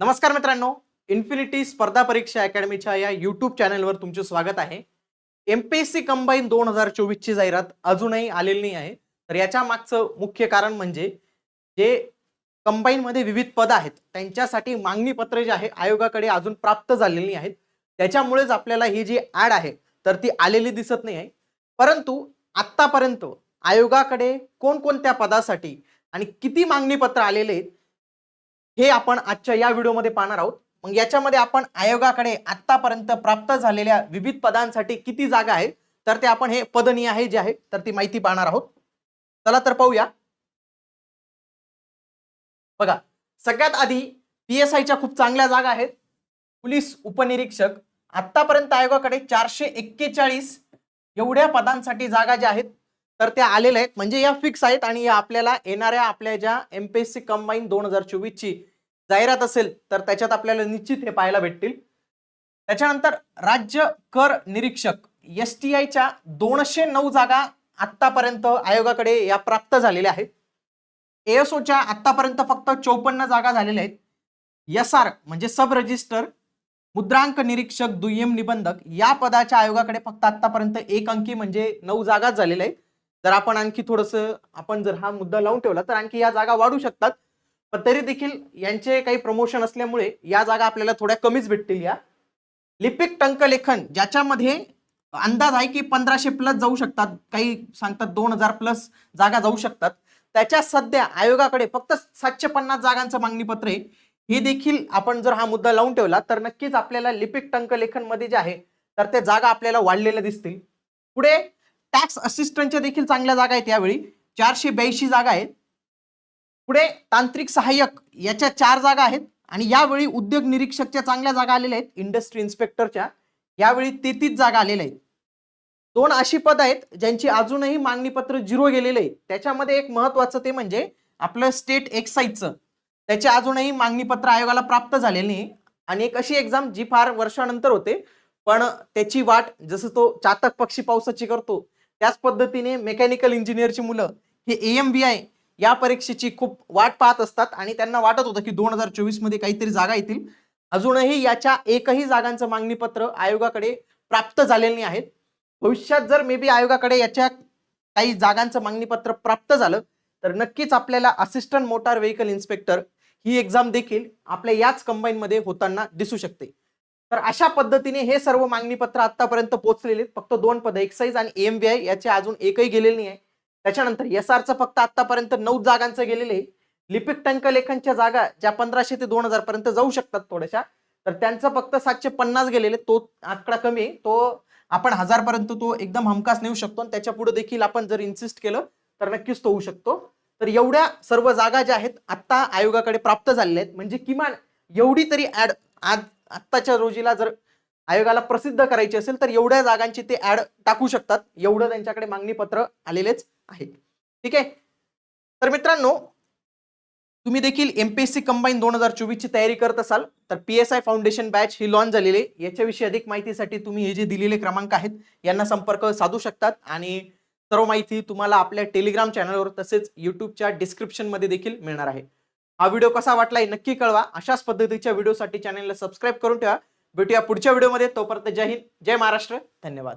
नमस्कार मित्रांनो इन्फिनिटी स्पर्धा परीक्षा अकॅडमीच्या या युट्यूब चॅनलवर तुमचे स्वागत आहे. एमपीएससी कंबाईन दोन हजार चोवीसची जाहिरात अजूनही आलेली नाही आहे. तर याच्या मागचं मुख्य कारण म्हणजे जे कंबाईनमध्ये विविध पद आहेत त्यांच्यासाठी मागणी पत्र जे आहे आयोगाकडे अजून प्राप्त झालेली आहेत त्याच्यामुळेच आपल्याला ही जी ऍड आहे तर ती आलेली दिसत नाही आहे. परंतु आत्तापर्यंत आयोगाकडे कोणकोणत्या पदासाठी आणि किती मागणी पत्र आलेले आहेत हे आपण आजच्या या व्हिडिओमध्ये पाहणार आहोत. मग याच्यामध्ये आपण आयोगाकडे आतापर्यंत प्राप्त झालेल्या विविध पदांसाठी किती जागा आहेत तर ते आपण हे पदनीय आहे जे आहे तर ती माहिती पाहणार आहोत. चला तर पाहूया. बघा सगळ्यात आधी पी एस आयच्या खूप चांगल्या जागा आहेत. पोलीस उपनिरीक्षक आतापर्यंत आयोगाकडे चारशे एक्केचाळीस एवढ्या पदांसाठी जागा ज्या आहेत तर त्या आलेल्या आहेत. म्हणजे या फिक्स आहेत आणि या आपल्याला येणाऱ्या आपल्या ज्या एमपीएससी कंबाईन दोन हजार चोवीसची जाहिरात असेल तर त्याच्यात आपल्याला निश्चित हे पाहायला भेटतील. त्याच्यानंतर राज्य कर निरीक्षक एस टी आयच्या दोनशे नऊ जागा आत्तापर्यंत आयोगाकडे या प्राप्त झालेल्या आहेत. एएसओच्या आत्तापर्यंत फक्त चौपन्न जागा झालेल्या आहेत. एस आर म्हणजे सब रजिस्टर मुद्रांक निरीक्षक दुय्यम निबंधक या पदाच्या आयोगाकडे फक्त आतापर्यंत एक अंकी म्हणजे नऊ जागाच झालेल्या आहेत. जर आपण आणखी थोडस आपण जर हा मुद्दा लावून ठेवला तर आणखी या जागा वाढू शकतात. पण तरी देखील यांचे काही प्रमोशन असल्यामुळे या जागा आपल्याला थोड्या कमीच भेटतील या. लिपिक टंकलेखन ज्याच्यामध्ये अंदाज आहे की पंधराशे प्लस जाऊ शकतात काही सांगतात दोन हजार प्लस जागा जाऊ शकतात. त्याच्या सध्या आयोगाकडे फक्त सातशे पन्नास जागांचं मागणी पत्र आहे. हे देखील आपण जर हा मुद्दा लावून ठेवला तर नक्कीच आपल्याला लिपिक टंकलेखनमध्ये जे आहे तर ते जागा आपल्याला वाढलेल्या दिसतील. पुढे टॅक्स असिस्टंटच्या देखील चांगल्या जागा आहेत यावेळी. चारशे ब्याऐंशी जागा आहेत. पुढे तांत्रिक सहाय्यक याच्या चार जागा आहेत. आणि यावेळी उद्योग निरीक्षकच्या चांगल्या जागा आलेल्या आहेत. इंडस्ट्री इन्स्पेक्टरच्या यावेळी तेहतीस जागा आलेल्या आहेत. दोन अशी पद आहेत ज्यांची अजूनही मागणी पत्र झिरो गेलेले आहे. त्याच्यामध्ये एक महत्वाचं ते म्हणजे आपलं स्टेट एक्साईजचं त्याचे अजूनही मागणी पत्र आयोगाला प्राप्त झालेले नाही. आणि एक अशी एक्झाम जी फार वर्षानंतर होते. पण त्याची वाट जसं तो चातक पक्षी पावसाची करतो त्याच पद्धतीने मेकॅनिकल इंजिनिअरची मुलं हे एम बी आय या परीक्षेची खूप वाट पाहत असतात आणि त्यांना वाटत होतं की दोन हजार चोवीसमध्ये काहीतरी जागा येतील. अजूनही याच्या एकही जागांचं मागणी पत्र आयोगाकडे प्राप्त झालेले नाही आहेत भविष्यात जर मे बी आयोगाकडे याच्या काही जागांचं मागणी पत्र प्राप्त झालं तर नक्कीच आपल्याला असिस्टंट मोटार व्हेकल इन्स्पेक्टर ही एक्झाम देखील आपल्या याच कंबाईन मध्ये होताना दिसू शकते. तर अशा पद्धतीने हे सर्व मागणी पत्र आतापर्यंत पोहोचलेले आहेत. फक्त दोन पद एक्साईज आणि एम बी आय याचे अजून एकही गेलेले नाही. आहे त्याच्यानंतर एस आरचं फक्त आतापर्यंत नऊ जागांचं गेलेले आहे. लिपिक टंकलेखनच्या जागा ज्या पंधराशे ते दोन हजार पर्यंत जाऊ शकतात थोड्याशा तर त्यांचं फक्त सातशे पन्नास गेलेले तो आकडा कमी आहे. तो आपण हजार पर्यंत तो एकदम हमखास नेऊ शकतो आणि त्याच्या पुढे देखील आपण जर इन्सिस्ट केलं तर नक्कीच तो होऊ शकतो. तर एवढ्या सर्व जागा ज्या आहेत आत्ता आयोगाकडे प्राप्त झालेल्या आहेत. म्हणजे किमान एवढी तरी ऍड आज आत्ताच्या रोजीला जर आयोगाला प्रसिद्ध करायची असेल तर एवढ्या जागांची ते ऍड टाकू शकतात. एवढं त्यांच्याकडे मागणी पत्र आलेलेच आहे. ठीक आहे? तर मित्रांनो तुम्ही देखील एमपीएससी कंबाईन दोन हजार चोवीसची तयारी करत असाल तर P S I foundation batch he launch झालेली आहे. याच्याविषयी अधिक माहितीसाठी तुम्ही हे जे दिलेले क्रमांक आहेत यांना संपर्क साधू शकतात. आणि सर्व माहिती तुम्हाला आपल्या टेलिग्राम चॅनलवर तसेच युट्यूबच्या डिस्क्रिप्शनमध्ये देखील मिळणार आहे. हा व्हिडिओ कसा वाटलाय नक्की कळवा. अशाच पद्धतीच्या व्हिडिओसाठी चॅनलला सबस्क्राईब करून ठेवा. भेटूया पुढच्या व्हिडिओमध्ये. तोपर्यंत जय हिंद जय महाराष्ट्र. धन्यवाद.